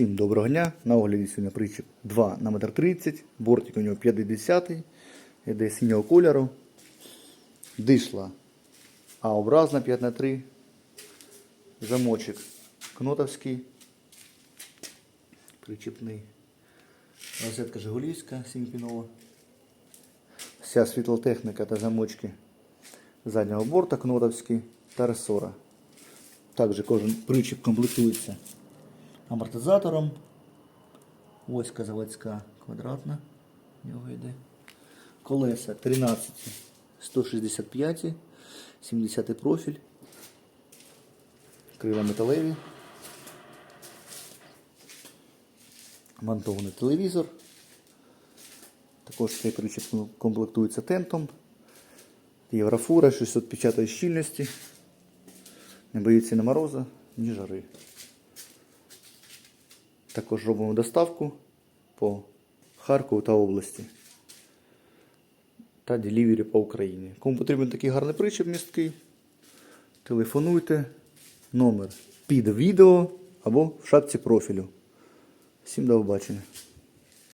Всім доброго дня. На огляді сьогодні причіп 2 на метр 30, бортик у нього 50 іде синього кольору. Дишла А-образна 5 на 3 замочок кнотовський, причіпний, розетка Жигулівська 7-пінова. Вся світлотехніка та замочки заднього борта кнотовський та ресора. Також кожен причіп комплектується амортизатором. Оська заводська квадратна. в нього йде. Колеса 13, 165, 70 профіль. Крила металеві. Монтований телевізор. Також цей причіп комплектується тентом. Єврофура 650 щільності. Не боїться ні мороза, ні жари. Також робимо доставку по Харкову та області. Та делівері по Україні. Кому потрібен такий гарний причіп місткий, телефонуйте. Номер під відео або в шапці профілю. Всім до побачення.